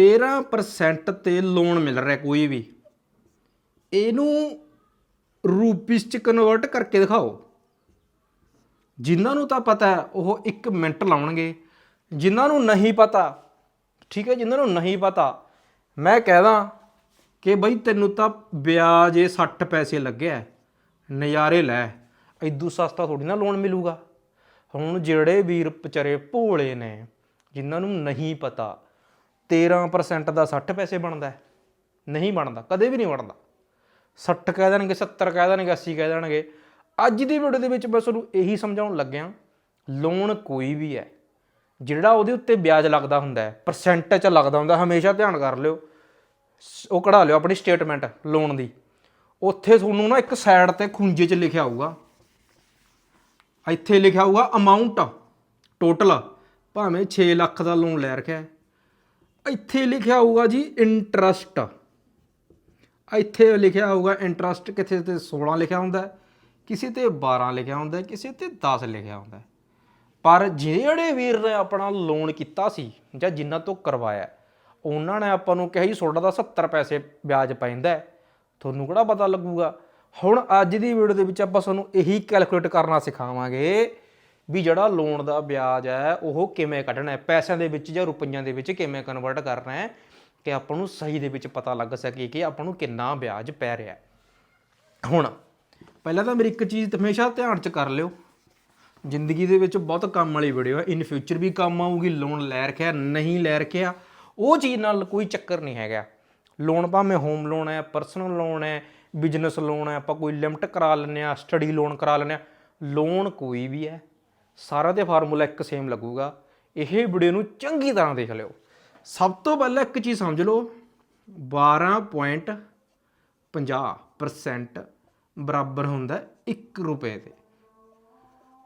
13% ਤੇ ਲੋਨ ਮਿਲ ਰਿਹਾ ਕੋਈ ਵੀ। ਇਹਨੂੰ ਰੂਪੀਸ ਚ ਕਨਵਰਟ ਕਰਕੇ ਦਿਖਾਓ। ਜਿਨ੍ਹਾਂ ਨੂੰ ਤਾਂ ਪਤਾ ਉਹ 1 ਮਿੰਟ ਲਾਉਣਗੇ। ਜਿਨ੍ਹਾਂ ਨੂੰ ਨਹੀਂ ਪਤਾ, ਠੀਕ ਹੈ, ਜਿਨ੍ਹਾਂ ਨੂੰ ਨਹੀਂ ਪਤਾ, ਮੈਂ ਕਹਿਦਾ ਕਿ ਬਈ ਤੈਨੂੰ ਤਾਂ ਵਿਆਜ ਇਹ 60 ਪੈਸੇ ਲੱਗਿਆ ਨਜ਼ਾਰੇ ਲੈ ਇਦੂ ਸਸਤਾ ਥੋੜੀ ਨਾ ਲੋਨ ਮਿਲੂਗਾ। ਹੁਣ ਜਿਹੜੇ ਵੀਰ ਵਿਚਾਰੇ ਭੋਲੇ ਨੇ, ਜਿਨ੍ਹਾਂ ਨੂੰ ਨਹੀਂ ਪਤਾ 13% ਦਾ 60 ਪੈਸੇ ਬਣਦਾ ਨਹੀਂ ਬਣਦਾ, ਕਦੇ ਵੀ ਨਹੀਂ ਬਣਦਾ। 60 ਕਹਿ ਦੇਣਗੇ 70 ਕਹਿ ਦੇਣਗੇ 80 ਕਹਿ ਦੇਣਗੇ। ਅੱਜ ਦੀ ਵੀਡੀਓ ਦੇ ਵਿੱਚ ਮੈਂ ਤੁਹਾਨੂੰ ਇਹੀ ਸਮਝਾਉਣ ਲੱਗਿਆ ਲੋਨ ਕੋਈ ਵੀ ਹੈ, ਜਿਹੜਾ ਉਹਦੇ ਉੱਤੇ ਵਿਆਜ ਲੱਗਦਾ ਹੁੰਦਾ ਹੈ 'ਚ ਲੱਗਦਾ ਹੁੰਦਾ, ਹਮੇਸ਼ਾ ਧਿਆਨ ਕਰ ਲਿਓ। ਸ- ਉਹ ਕਢਾ ਲਿਓ ਆਪਣੀ ਸਟੇਟਮੈਂਟ ਲੋਨ ਦੀ। ਉੱਥੇ ਤੁਹਾਨੂੰ ਨਾ ਇੱਕ ਸਾਈਡ ਤੇ ਖੁੰਝੇ 'ਚ ਲਿਖਿਆ ਹੋਊਗਾ। ਇੱਥੇ ਲਿਖਿਆ ਹੋਊਗਾ ਅਮਾਉਂਟ ਟੋਟਲ ਭਾਵੇਂ 6 ਲੱਖ ਦਾ ਲੋਨ ਲੈ ਰੱਖਿਆ ਇੱਥੇ ਲਿਖਿਆ ਹੋਊਗਾ ਜੀ ਇੰਟਰਸਟ ਇੱਥੇ ਲਿਖਿਆ ਹੋਊਗਾ ਇੰਟਰਸਟ ਕਿਸੇ ਤੇ 16 ਲਿਖਿਆ ਹੁੰਦਾ ਕਿਸੇ ਤੇ 12 ਲਿਖਿਆ ਹੁੰਦਾ ਕਿਸੇ ਤੇ 10 ਲਿਖਿਆ ਹੁੰਦਾ ਪਰ ਜਿਹੜੇ ਵੀਰ ਨੇ ਆਪਣਾ ਲੋਨ ਕੀਤਾ ਸੀ ਜਾਂ ਜਿਨ੍ਹਾਂ ਤੋਂ ਕਰਵਾਇਆ ਉਹਨਾਂ ਨੇ ਆਪਾਂ ਨੂੰ ਕਿਹਾ ਜੀ ਤੁਹਾਡਾ ਦਾ 70 ਪੈਸੇ ਵਿਆਜ ਪੈਂਦਾ ਤੁਹਾਨੂੰ ਕਿਹੜਾ ਪਤਾ ਲੱਗੂਗਾ? ਹੁਣ ਅੱਜ ਦੀ ਵੀਡੀਓ ਦੇ ਵਿੱਚ ਆਪਾਂ ਤੁਹਾਨੂੰ ਇਹੀ ਕੈਲਕੂਲੇਟ ਕਰਨਾ ਸਿਖਾਵਾਂਗੇ ਵੀ ਜਿਹੜਾ ਲੋਨ ਦਾ ਵਿਆਜ ਹੈ, ਉਹ ਕਿਵੇਂ ਕੱਢਣਾ ਹੈ? ਪੈਸਿਆਂ ਦੇ ਵਿੱਚ ਜਾਂ ਰੁਪਈਆਂ ਦੇ ਵਿੱਚ ਕਿਵੇਂ ਕਨਵਰਟ ਕਰਨਾ ਹੈ? ਕਿ ਆਪਾਂ ਨੂੰ ਸਹੀ ਦੇ ਵਿੱਚ ਪਤਾ ਲੱਗ ਸਕੇ ਕਿ ਆਪਾਂ ਨੂੰ ਕਿੰਨਾ ਵਿਆਜ ਪੈ ਰਿਹਾ ਹੈ। ਹੁਣ, ਪਹਿਲਾਂ ਤਾਂ ਮੇਰੀ ਇੱਕ ਚੀਜ਼ ਹਮੇਸ਼ਾ ਧਿਆਨ 'ਚ ਕਰ ਲਿਓ। ਜ਼ਿੰਦਗੀ ਦੇ ਵਿੱਚ ਬਹੁਤ ਕੰਮ ਵਾਲੀ ਵੀਡੀਓ ਹੈ। ਇਨ ਫਿਊਚਰ ਵੀ ਕੰਮ ਆਊਗੀ ਲੋਨ ਲੈ ਰੱਖਿਆ, ਨਹੀਂ ਲੈ ਰੱਖਿਆ, ਉਹ ਚੀਜ਼ ਨਾਲ ਕੋਈ ਚੱਕਰ ਨਹੀਂ ਹੈਗਾ। ਲੋਨ ਭਾਵੇਂ ਹੋਮ ਲੋਨ ਹੈ ਪਰਸਨਲ ਲੋਨ ਹੈ ਬਿਜ਼ਨਸ ਲੋਨ ਹੈ, ਆਪਾਂ ਕੋਈ ਲਿਮਟ ਕਰਾ ਲੈਂਦੇ ਆ ਸਟੱਡੀ ਲੋਨ ਕਰਾ ਲੈਂਦੇ ਆ ਲੋਨ ਕੋਈ ਵੀ ਹੈ ਸਾਰਾ ਦੇ ਫਾਰਮੂਲਾ ਇੱਕ ਸੇਮ ਲੱਗੂਗਾ। ਇਹ ਵੀਡੀਓ ਨੂੰ ਚੰਗੀ ਤਰ੍ਹਾਂ ਦੇਖ ਲਿਓ। ਸਭ ਤੋਂ ਪਹਿਲਾਂ ਇੱਕ ਚੀਜ਼ ਸਮਝ ਲਓ 12.50% ਬਰਾਬਰ ਹੁੰਦਾ 1 ਰੁਪਏ ਦੇ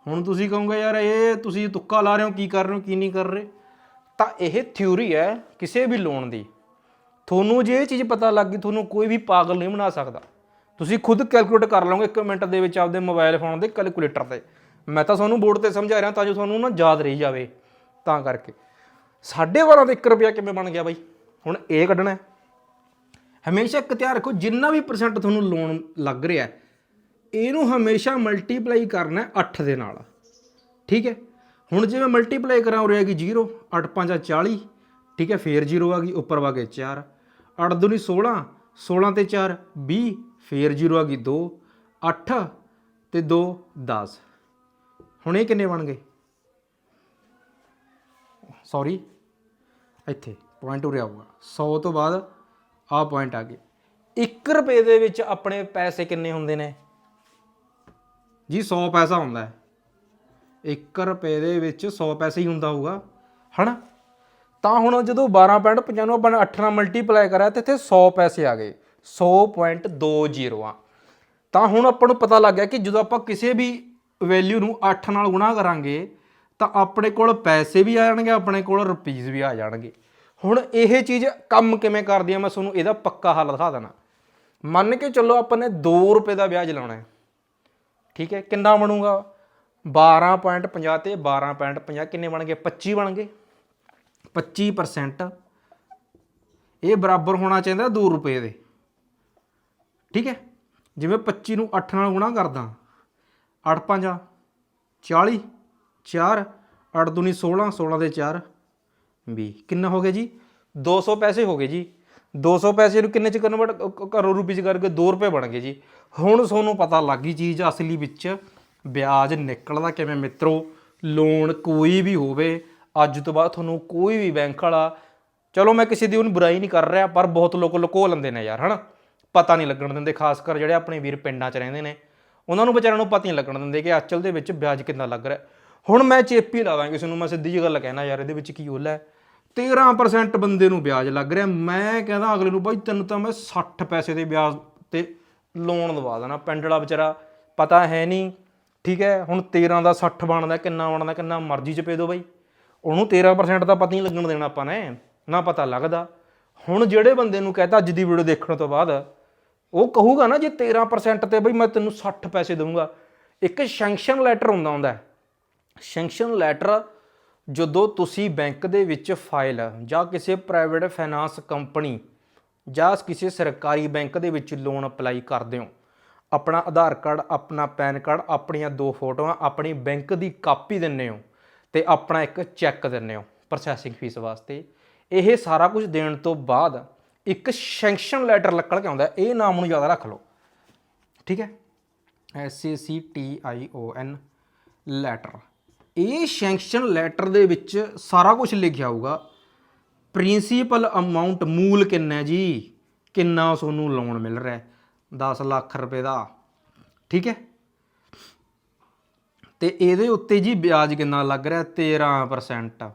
ਹੁਣ ਤੁਸੀਂ ਕਹੋਗੇ, ਯਾਰ ਇਹ ਤੁਸੀਂ ਤੁੱਕਾ ਲਾ ਰਹੇ ਹੋ, ਕੀ ਕਰ ਰਹੇ ਹੋ, ਕੀ ਨਹੀਂ ਕਰ ਰਹੇ? ਤਾਂ ਇਹ ਥਿਊਰੀ ਹੈ ਕਿਸੇ ਵੀ ਲੋਨ ਦੀ। ਤੁਹਾਨੂੰ ਜੇ ਇਹ ਚੀਜ਼ ਪਤਾ ਲੱਗ ਗਈ, ਤੁਹਾਨੂੰ ਕੋਈ ਵੀ ਪਾਗਲ ਨਹੀਂ ਬਣਾ ਸਕਦਾ। ਤੁਸੀਂ ਖੁਦ ਕੈਲਕੂਲੇਟ ਕਰ ਲਓਗੇ 1 ਮਿੰਟ ਦੇ ਵਿੱਚ ਆਪਦੇ ਮੋਬਾਈਲ ਫੋਨ ਦੇ ਕੈਲਕੂਲੇਟਰ ਤੇ। ਮੈਂ ਤਾਂ ਤੁਹਾਨੂੰ ਬੋਰਡ ਤੇ ਸਮਝਾ ਰਿਹਾ ਤਾਂ ਜੋ ਤੁਹਾਨੂੰ ਨਾ ਯਾਦ ਰਹੀ ਜਾਵੇ ਤਾਂ ਕਰਕੇ। ਸਾਢੇ ਬਾਰਾਂ ਦਾ 1 ਰੁਪਿਆ ਕਿਵੇਂ ਬਣ ਗਿਆ ਬਾਈ? ਹੁਣ ਇਹ ਕੱਢਣਾ ਹੈ। ਹਮੇਸ਼ਾ ਇੱਕ ਧਿਆਨ ਰੱਖੋ, ਜਿੰਨਾ ਵੀ ਪਰਸੈਂਟ ਤੁਹਾਨੂੰ ਲੋਨ ਲੱਗ ਰਿਹਾ ਇਹਨੂੰ ਹਮੇਸ਼ਾ ਮਲਟੀਪਲਾਈ ਕਰਨਾ ਹੈ 8 ਦੇ ਨਾਲ। ਠੀਕ ਹੈ? ਹੁਣ ਜਿਵੇਂ ਮਲਟੀਪਲਾਈ ਕਰਾਂ, ਉਰੇ ਹੈਗੀ 0 8 5 40 ਠੀਕ ਹੈ? ਫੇਰ 0 ਆ ਗਈ, ਉੱਪਰ ਵਾ ਕੇ 4 8 ਦੂਣੀ 16 16 ਤੇ 4 20 ਫੇਰ 0 ਆ ਗਈ 2 8 ਤੇ 2 10 ਹੁਣ ਇਹ ਕਿੰਨੇ ਬਣ ਗਏ ਸੌਰੀ ਇੱਥੇ ਪੁਆਇੰਟ ਉਰੇ ਆਊਗਾ। 100 ਤੋਂ ਬਾਅਦ ਆਹ ਪੁਆਇੰਟ ਆ ਗਏ। 1 ਰੁਪਏ ਦੇ ਵਿੱਚ ਆਪਣੇ ਪੈਸੇ ਕਿੰਨੇ ਹੁੰਦੇ ਨੇ? ਜੀ 100 ਪੈਸਾ ਹੁੰਦਾ ਹੈ। 1 ਰੁਪਏ ਦੇ ਵਿੱਚ 100 ਪੈਸੇ ਹੀ ਹੁੰਦਾ ਹੋਊਗਾ, ਹਨਾ? ਤਾਂ ਹੁਣ ਜਦੋਂ 12.50 ਨੂੰ ਆਪਾਂ ਨੇ 8 ਨਾਲ ਮਲਟੀਪਲਾਈ ਕਰਿਆ ਤੇ ਇੱਥੇ 100 ਪੈਸੇ ਆ ਗਏ। 100.20 ਆ। ਤਾਂ ਹੁਣ ਆਪਾਂ ਨੂੰ ਪਤਾ ਲੱਗ ਗਿਆ ਕਿ ਜਦੋਂ ਆਪਾਂ ਕਿਸੇ ਵੀ ਵੈਲਿਊ ਨੂੰ 8 ਨਾਲ ਗੁਣਾ ਕਰਾਂਗੇ, ਤਾਂ ਆਪਣੇ ਕੋਲ ਪੈਸੇ ਵੀ ਆ ਜਾਣਗੇ, ਆਪਣੇ ਕੋਲ ਰੁਪਈਸ ਵੀ ਆ ਜਾਣਗੇ। ਹੁਣ ਇਹ ਚੀਜ਼ ਕੰਮ ਕਿਵੇਂ ਕਰਦੀ ਆ, ਮੈਂ ਤੁਹਾਨੂੰ ਇਹਦਾ ਪੱਕਾ ਹੱਲ ਦਿਖਾ ਦੇਣਾ। ਮੰਨ ਕੇ ਚੱਲੋ ਆਪਾਂ ਨੇ 2 ਰੁਪਏ ਦਾ ਵਿਆਜ ਲਾਉਣਾ ਹੈ। ਠੀਕ ਹੈ, ਕਿੰਨਾ ਬਣੂਗਾ? 12.50 ਤੇ 12.50 ਕਿੰਨੇ ਬਣ ਗਏ? 25 ਬਣ ਗਏ। 25% ਇਹ ਬਰਾਬਰ ਹੋਣਾ ਚਾਹੀਦਾ 2 ਰੁਪਏ ਦੇ। ਠੀਕ ਹੈ, ਜਿਵੇਂ 25 ਨੂੰ 8 ਨਾਲ ਗੁਣਾ ਕਰਦਾ। 8 5 40 4 8 ਦੂਣੀ 16 16 ਦੇ 4 20 ਕਿੰਨਾ ਹੋ ਗਿਆ ਜੀ? 200 ਪੈਸੇ ਹੋ ਗਏ ਜੀ। 200 ਪੈਸੇ ਨੂੰ ਕਿੰਨੇ ਚ ਕਨਵਰਟ ਕਰੋ ਰੁਪਏ ਚ ਕਰਕੇ 2 ਰੁਪਏ ਬਣ ਗਏ ਜੀ। ਹੁਣ ਤੁਹਾਨੂੰ ਪਤਾ ਲੱਗ ਗਈ ਚੀਜ਼ ਅਸਲੀ ਵਿੱਚ ਵਿਆਜ ਨਿਕਲਦਾ ਕਿਵੇਂ ਮਿੱਤਰੋ? ਲੋਨ ਕੋਈ ਵੀ ਹੋਵੇ, ਅੱਜ ਤੋਂ ਬਾਅਦ ਤੁਹਾਨੂੰ ਕੋਈ ਵੀ ਬੈਂਕ ਵਾਲਾ, ਚਲੋ ਮੈਂ ਕਿਸੇ ਦੀ ਉਹਨੂੰ ਬੁਰਾਈ ਨਹੀਂ ਕਰ ਰਿਹਾ, ਪਰ ਬਹੁਤ ਲੋਕ ਲੁਕੋ ਲੈਂਦੇ ਨੇ ਯਾਰ, ਹਨਾ? ਪਤਾ ਨਹੀਂ ਲੱਗਣ ਦਿੰਦੇ, ਖਾਸ ਕਰ ਜਿਹੜੇ ਆਪਣੇ ਵੀਰ ਪਿੰਡਾਂ 'ਚ ਰਹਿੰਦੇ ਨੇ। ਉਹਨਾਂ ਨੂੰ ਵਿਚਾਰਿਆਂ ਨੂੰ ਪਤਾ ਨਹੀਂ ਲੱਗਣ ਦਿੰਦੇ ਕਿ ਅਚਲ ਦੇ ਵਿੱਚ ਵਿਆਜ ਕਿੰਨਾ ਲੱਗ ਰਿਹਾ ਹੁਣ ਮੈਂ ਚੇਪੀ ਲਾ ਦਾਂ ਕਿਸੇ ਨੂੰ, ਮੈਂ ਸਿੱਧੀ ਜਿਹੀ ਗੱਲ ਕਹਿਣਾ ਯਾਰ, ਇਹਦੇ ਵਿੱਚ ਕੀ ਹੋਲਾ ਹੈ? 13% ਬੰਦੇ ਨੂੰ ਵਿਆਜ ਲੱਗ ਰਿਹਾ। ਮੈਂ ਕਹਿੰਦਾ ਅਗਲੇ ਨੂੰ, ਬਾਈ ਤੈਨੂੰ ਤਾਂ ਮੈਂ 60 ਪੈਸੇ ਦੇ ਵਿਆਜ ਤੇ ਲੋਨ ਦਵਾ ਦੇਣਾ। ਪਿੰਡ ਵਾਲਾ ਵਿਚਾਰਾ ਪਤਾ ਹੈ ਨਹੀਂ, ਠੀਕ ਹੈ, ਹੁਣ 13 ਦਾ 60 ਬਣਦਾ, ਕਿੰਨਾ ਬਣਦਾ, ਕਿੰਨਾ ਮਰਜ਼ੀ ਚ ਪੇ ਦੋ ਬਾਈ। ਉਹਨੂੰ 13% ਦਾ ਪਤਾ ਨਹੀਂ ਲੱਗਣ ਦੇਣਾ ਆਪਾਂ ਨੇ, ਨਾ ਪਤਾ ਲੱਗਦਾ। ਹੁਣ ਜਿਹੜੇ ਬੰਦੇ ਨੂੰ ਕਹਤਾ, ਅੱਜ ਦੀ ਵੀਡੀਓ ਦੇਖਣ ਤੋਂ ਬਾਅਦ ਉਹ ਕਹੂਗਾ ਨਾ ਜੇ 13% ਤੇ ਬਈ ਮੈਂ ਤੈਨੂੰ 60 ਪੈਸੇ ਦਊਂਗਾ। ਇੱਕ ਸੈਂਕਸ਼ਨ ਲੈਟਰ ਹੁੰਦਾ ਹੁੰਦਾ ਸੈਂਕਸ਼ਨ ਲੈਟਰ ਜਦੋਂ ਤੁਸੀਂ ਬੈਂਕ ਦੇ ਵਿੱਚ ਫਾਈਲ ਜਾਂ ਕਿਸੇ ਪ੍ਰਾਈਵੇਟ ਫਾਈਨਾਂਸ ਕੰਪਨੀ ਜਾਂ ਕਿਸੇ ਸਰਕਾਰੀ ਬੈਂਕ ਦੇ ਵਿੱਚ ਲੋਨ ਅਪਲਾਈ ਕਰਦੇ ਹੋ, ਆਪਣਾ ਆਧਾਰ ਕਾਰਡ, ਆਪਣਾ ਪੈਨ ਕਾਰਡ, ਆਪਣੀਆਂ ਦੋ ਫੋਟੋਆਂ, ਆਪਣੀ ਬੈਂਕ ਦੀ ਕਾਪੀ ਦਿੰਨੇ ਹੋ ਤੇ ਆਪਣਾ ਇੱਕ ਚੈੱਕ ਦਿੰਨੇ ਹੋ ਪ੍ਰੋਸੈਸਿੰਗ ਫੀਸ ਵਾਸਤੇ। ਇਹ ਸਾਰਾ ਕੁਝ ਦੇਣ ਤੋਂ ਬਾਅਦ ਇੱਕ ਸੈਂਕਸ਼ਨ ਲੈਟਰ ਨਿਕਲ ਕੇ ਆਉਂਦਾ, ਇਹ ਨਾਮ ਨੂੰ ਯਾਦ ਰੱਖ ਲਓ। ਠੀਕ ਹੈ? S A C T I O N letter. ਇਹ ਸੈਂਕਸ਼ਨ ਲੈਟਰ ਦੇ ਵਿੱਚ ਸਾਰਾ ਕੁਝ ਲਿਖਿਆ ਹੋਊਗਾ। ਪ੍ਰਿੰਸੀਪਲ ਅਮਾਉਂਟ ਮੂਲ ਕਿੰਨਾ ਜੀ? ਕਿੰਨਾ ਤੁਹਾਨੂੰ ਲੋਨ ਮਿਲ ਰਿਹਾ ਹੈ? 10 ਲੱਖ ਰੁਪਏ ਦਾ। ਠੀਕ ਹੈ? ਤੇ ਇਹਦੇ ਉੱਤੇ ਜੀ ਵਿਆਜ ਕਿੰਨਾ ਲੱਗ ਰਿਹਾ? 13%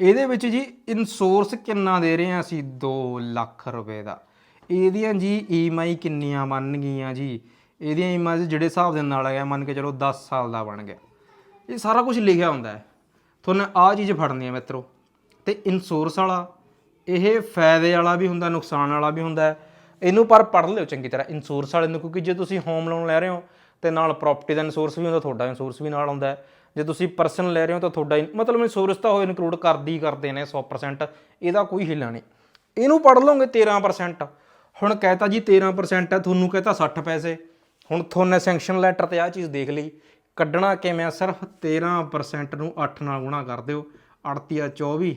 ਇਹਦੇ ਵਿੱਚ ਜੀ ਇਨਸੋਰਸ ਕਿੰਨਾ ਦੇ ਰਹੇ ਹਾਂ ਅਸੀਂ? 2 ਲੱਖ ਰੁਪਏ ਦਾ। ਇਹਦੀਆਂ ਜੀ ਈਐਮਆਈ ਕਿੰਨੀਆਂ ਬਣ ਗਈਆਂ ਜੀ। ਇਹਦੀਆਂ ਈਐਮਆਈ ਜਿਹੜੇ ਹਿਸਾਬ ਦੇ ਨਾਲ ਆਇਆ, ਮੰਨ ਕੇ ਚਲੋ 10 ਸਾਲ ਦਾ ਬਣ ਗਿਆ। ਇਹ ਸਾਰਾ ਕੁਝ ਲਿਖਿਆ ਹੁੰਦਾ ਹੈ। ਤੁਹਾਨੂੰ ਆਹ ਚੀਜ਼ ਫੜਨੀ ਹੈ ਮਿੱਤਰੋ। ਤੇ ਇਨਸੋਰਸ ਵਾਲਾ, ਇਹ ਫਾਇਦੇ ਵਾਲਾ ਵੀ ਹੁੰਦਾ, ਨੁਕਸਾਨ ਵਾਲਾ ਵੀ ਹੁੰਦਾ ਇਹਨੂੰ ਪਰ ਪੜ੍ਹ ਲਿਓ ਚੰਗੀ ਤਰ੍ਹਾਂ। ਇਨਸੋਰਸ ਵਾਲੇ ਨੂੰ ਕਿਉਂਕਿ ਜੇ ਤੁਸੀਂ ਹੋਮ ਲੋਨ ਲੈ ਰਹੇ ਹੋ, ਤੇ ਨਾਲ ਪ੍ਰਾਪਰਟੀ ਦਾ ਇਨਸੋਰਸ ਵੀ ਹੁੰਦਾ, ਤੁਹਾਡਾ ਇਨਸੋਰਸ ਵੀ ਨਾਲ ਹੁੰਦਾ ਜੇ ਤੁਸੀਂ ਪਰਸਨ ਲੈ ਰਹੇ ਹੋ ਤਾਂ ਤੁਹਾਡਾ ਇਨ- ਮਤਲਬ ਇਨਸ਼ੋਰੈਂਸ ਤਾਂ ਉਹ ਇਨਕਲੂਡ ਕਰਦੀ ਹੀ ਕਰਦੇ ਨੇ 100% ਇਹਦਾ ਕੋਈ ਹਿੱਲਾ ਨਹੀਂ। ਇਹਨੂੰ ਪੜ੍ਹ ਲਓਗੇ 13% ਹੁਣ ਕਹਿਤਾ ਜੀ 13% ਹੈ, ਤੁਹਾਨੂੰ ਕਹਿਤਾ 60 ਪੈਸੇ। ਹੁਣ ਤੁਹਾਨੂੰ ਸੈਂਕਸ਼ਨ ਲੈਟਰ ਤੇ ਆ ਚੀਜ਼ ਦੇਖ ਲਈ। ਕੱਢਣਾ ਕਿਵੇਂ ਆ ਸਿਰਫ 13% ਨੂੰ 8 ਨਾਲ ਗੁਣਾ ਕਰ ਦਿਓ। 38 ਆ 24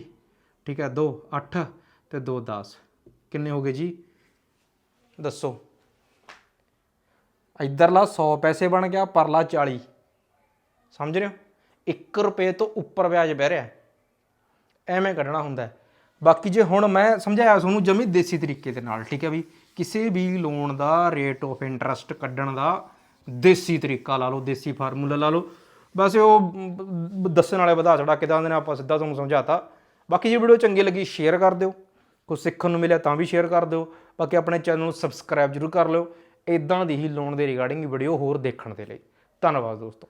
ਠੀਕ ਹੈ 2 8 ਤੇ 2 10 ਕਿੰਨੇ ਹੋ ਗਏ ਜੀ? ਦੱਸੋ। ਇਧਰਲਾ 100 ਪੈਸੇ ਬਣ ਗਿਆ, ਪਰਲਾ 40 ਸਮਝ ਰਹੇ ਹੋ? 1 ਰੁਪਏ ਤੋਂ ਉੱਪਰ ਵਿਆਜ ਬਹਿ ਰਿਹਾ ਐਵੇਂ ਕੱਢਣਾ ਹੁੰਦਾ ਬਾਕੀ ਜੇ ਹੁਣ ਮੈਂ ਸਮਝਾਇਆ ਤੁਹਾਨੂੰ ਜਮੀ ਦੇਸੀ ਤਰੀਕੇ ਦੇ ਨਾਲ, ਠੀਕ ਹੈ ਵੀ ਕਿਸੇ ਵੀ ਲੋਨ ਦਾ ਰੇਟ ਆਫ ਇੰਟਰਸਟ ਕੱਢਣ ਦਾ ਦੇਸੀ ਤਰੀਕਾ ਲਾ ਲਓ, ਦੇਸੀ ਫਾਰਮੂਲਾ ਲਾ ਲਓ। ਬਸ ਉਹ ਦੱਸਣ ਵਾਲੇ ਵਧਾ ਚੜਾ ਕੇ ਦੱਸਦੇ ਨੇ ਆਪਾਂ ਸਿੱਧਾ ਤੁਹਾਨੂੰ ਸਮਝਾਤਾ। ਬਾਕੀ ਜੇ ਵੀਡੀਓ ਚੰਗੀ ਲੱਗੀ ਸ਼ੇਅਰ ਕਰ ਦਿਓ। ਕੁਝ ਸਿੱਖਣ ਨੂੰ ਮਿਲਿਆ ਤਾਂ ਵੀ ਸ਼ੇਅਰ ਕਰ ਦਿਓ। ਬਾਕੀ ਆਪਣੇ ਚੈਨਲ ਨੂੰ ਸਬਸਕ੍ਰਾਈਬ ਜ਼ਰੂਰ ਕਰ ਲਿਓ। ਇਦਾਂ ਦੀ ਹੀ ਲੋਨ ਦੇ ਰਿਗਾਰਡਿੰਗ ਵੀਡੀਓ ਹੋਰ ਦੇਖਣ ਦੇ ਲਈ। ਧੰਨਵਾਦ ਦੋਸਤੋ।